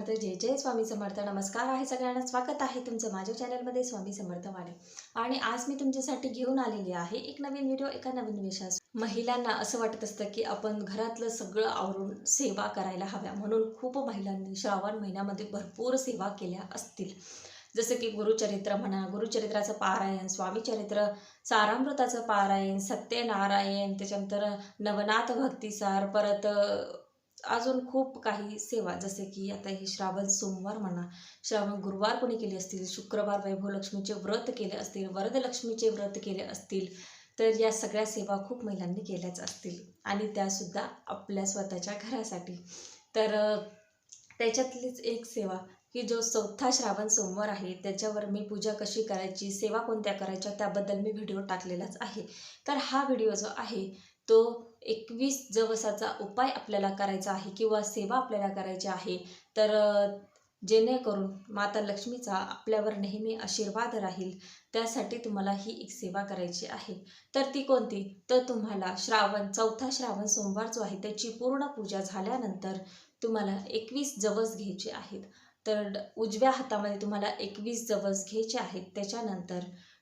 समर्थ. जय जय स्वामी समर्थ. नमस्कार आहे सगळ्यांना. स्वागत आहे तुमचं माझ्या चॅनलमध्ये स्वामी समर्थ वाणे आणि आज मी तुमच्यासाठी घेऊन आलेली आहे एक नवीन व्हिडिओ एका नवीन विषयास महिलांना असं वाटत असतं की आपण घरातलं सगळं आवरून सेवा करायला हव्या. म्हणून खूप महिलांनी श्रावण महिन्यामध्ये भरपूर सेवा केल्या असतील. जसं की गुरुचरित्र म्हणा गुरुचरित्राचं पारायण स्वामीचरित्र सारामृताचं पारायण सत्यनारायण त्याच्यानंतर नवनाथ भक्तिसार परत अजून खूप काही सेवा जसे की आता हे श्रावण सोमवार म्हणा श्रावण गुरुवार कोणी केले असतील शुक्रवार वैभवलक्ष्मीचे व्रत केले असतील वरदलक्ष्मीचे व्रत केले असतील तर या सगळ्या सेवा खूप महिलांनी केल्याच असतील. आणि त्यासुद्धा आपल्या स्वतःच्या घरासाठी. तर त्याच्यातलीच एक सेवा की जो चौथा श्रावण सोमवार आहे त्याच्यावर मी पूजा कशी करायची सेवा कोणत्या करायच्या त्याबद्दल मी व्हिडिओ टाकलेलाच आहे. तर हा व्हिडिओ जो आहे तो एकवीस जवसाचा उपाय आपल्याला करायचा आहे किंवा सेवा आपल्याला करायची आहे तर जेणेकरून माता लक्ष्मीचा आपल्यावर नेहमी आशीर्वाद राहील. त्यासाठी तुम्हाला ही एक सेवा करायची आहे. तर ती कोणती? तर तुम्हाला श्रावण चौथा श्रावण सोमवार जो आहे त्याची पूर्ण पूजा झाल्यानंतर तुम्हाला एकवीस जवस घ्यायचे आहेत. तर ड- उजव्या हातामध्ये तुम्हाला एकवीस जवस घ्यायचे आहेत. त्याच्यानंतर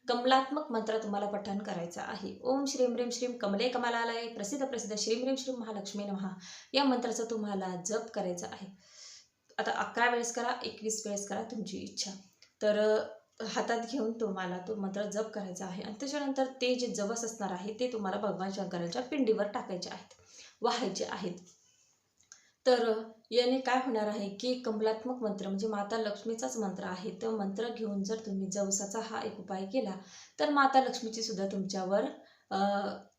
कमलात्मक मंत्र तुम्हाला पठण करायचं आहे. ओम श्रीम ह्रीम श्रीम कमले कमलालय प्रसिद्ध प्रसिद्ध श्रीम ह्रीम श्रीम महालक्ष्मी नमहा. या मंत्राचा तुम्हाला जप करायचा आहे. आता अकरा वेळेस करा एकवीस वेळेस करा तुमची इच्छा. तर हातात घेऊन तुम्हाला तो मंत्र जप करायचा आहे. आणि त्याच्यानंतर ते जे जवस असणार आहे ते तुम्हाला भगवान शंकराच्या पिंडीवर टाकायचे आहेत. वाहायचे आहेत. तर याने काय होणार आहे की कमलात्मक मंत्र म्हणजे माता लक्ष्मीचाच मंत्र आहे तो मंत्र घेऊन जर तुम्ही जवसाचा हा एक उपाय केला तर माता लक्ष्मीची सुद्धा तुमच्यावर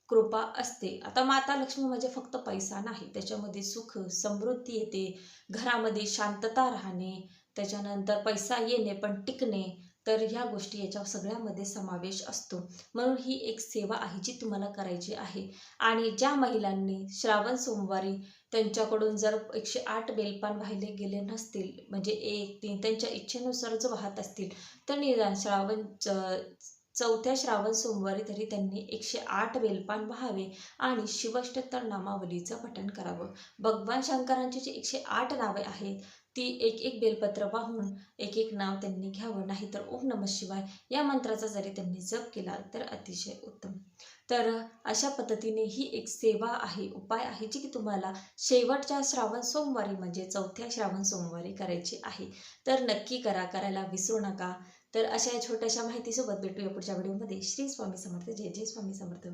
कृपा असते. आता माता लक्ष्मी म्हणजे फक्त पैसा नाही त्याच्यामध्ये सुख समृद्धी येते घरामध्ये शांतता राहणे त्याच्यानंतर पैसा येणे पण टिकणे तर ह्या गोष्टी याच्या सगळ्यामध्ये समावेश असतो. म्हणून ही एक सेवा आहे जी तुम्हाला करायची आहे. आणि ज्या महिलांनी श्रावण सोमवारी त्यांच्याकडून जर एकशे आठ बेलपान वाहिले गेले नसतील म्हणजे एक तीन त्यांच्या इच्छेनुसार जर वाहत असतील तर निदान श्रावण चौथ्या श्रावण सोमवारी तरी त्यांनी एकशे आठ बेलपान व्हावे आणि शिवष्टोत्तर नामावलीचं पठण करावं. भगवान शंकरांची जी एकशे आठ नावे आहेत ती एक एक बेलपत्र वाहून एक एक नाव त्यांनी घ्यावं. नाहीतर ओम नम शिवाय या मंत्राचा जरी त्यांनी जप केला तर अतिशय उत्तम. तर अशा पद्धतीने ही एक सेवा आहे उपाय आहे जी की तुम्हाला शेवटच्या श्रावण सोमवारी म्हणजे चौथ्या श्रावण सोमवारी करायची आहे. तर नक्की करा करायला विसरू नका. तर अशा या छोट्याशा माहितीसोबत भेटूया पुढच्या व्हिडिओमध्ये. श्री स्वामी समर्थ. जय जय स्वामी समर्थ.